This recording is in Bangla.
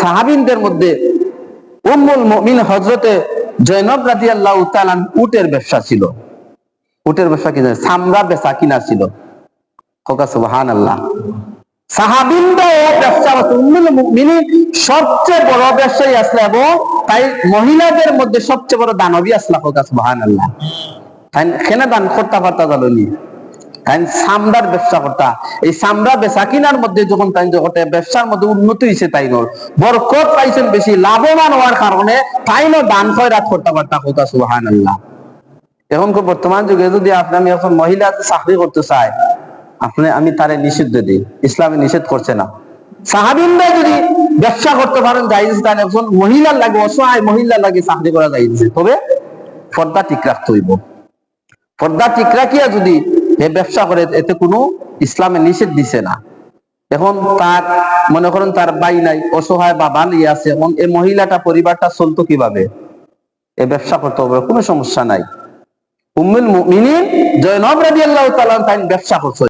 সাহাবিনদের মধ্যে উম্মুল মুমিন হজরতে জৈনব রাদিয়াল্লাহু তাআলা উটের ব্যবসা ছিল। উটের ব্যবসা কি সামরা বেচা কিনা ছিল। কোকা, সুবহানাল্লাহ। সবচেয়ে বড় ব্যবসায়ী আসলে এবং তাই মহিলাদের মধ্যে সবচেয়ে বড় দানবী আসলা কোকা, সুবহানাল্লাহ। তাই খেনে দান করতে পারতা জানি তাই সামরার ব্যবসা করতা এই সামরা বেচা কিনার মধ্যে যখন তাই জগতে ব্যবসার মধ্যে উন্নতি হয়েছে তাই নর বরকত পাইছেন বেশি, লাভবান হওয়ার কারণে তাই ন দান খয়রাত করতে পারতা কোকা সুবহানাল্লাহ। এখন কো বর্তমান যুগে যদি আপনি আমি এখন মহিলা চাকরি করতে চাই আপনি, আমি তারে নিষিদ্ধ দিই। ইসলামে নিষেধ করছে না। সাহাবিনরা যদি ব্যবসা করতে পারেন যাইজ তাহলে একজন মহিলার লাগে, অসহায় মহিলার লাগে চাকরি করা যাইছে তবে পর্দা ঠিক রাখতে হইব। পর্দা ঠিক রাখিয়া যদি এ ব্যবসা করে, এতে কোনো ইসলামে নিষেধ দিছে না। এখন তার, মনে করেন তার বাই নাই, অসহায় বা বালি আছে, এখন এই মহিলাটা, পরিবারটা চলতো কীভাবে? এ ব্যবসা করতে হবে, কোনো সমস্যা নাই। উম্মুল মুমিনিন, জয়নব রাদিয়াল্লাহু তাআলা তাই ব্যবসা করছে।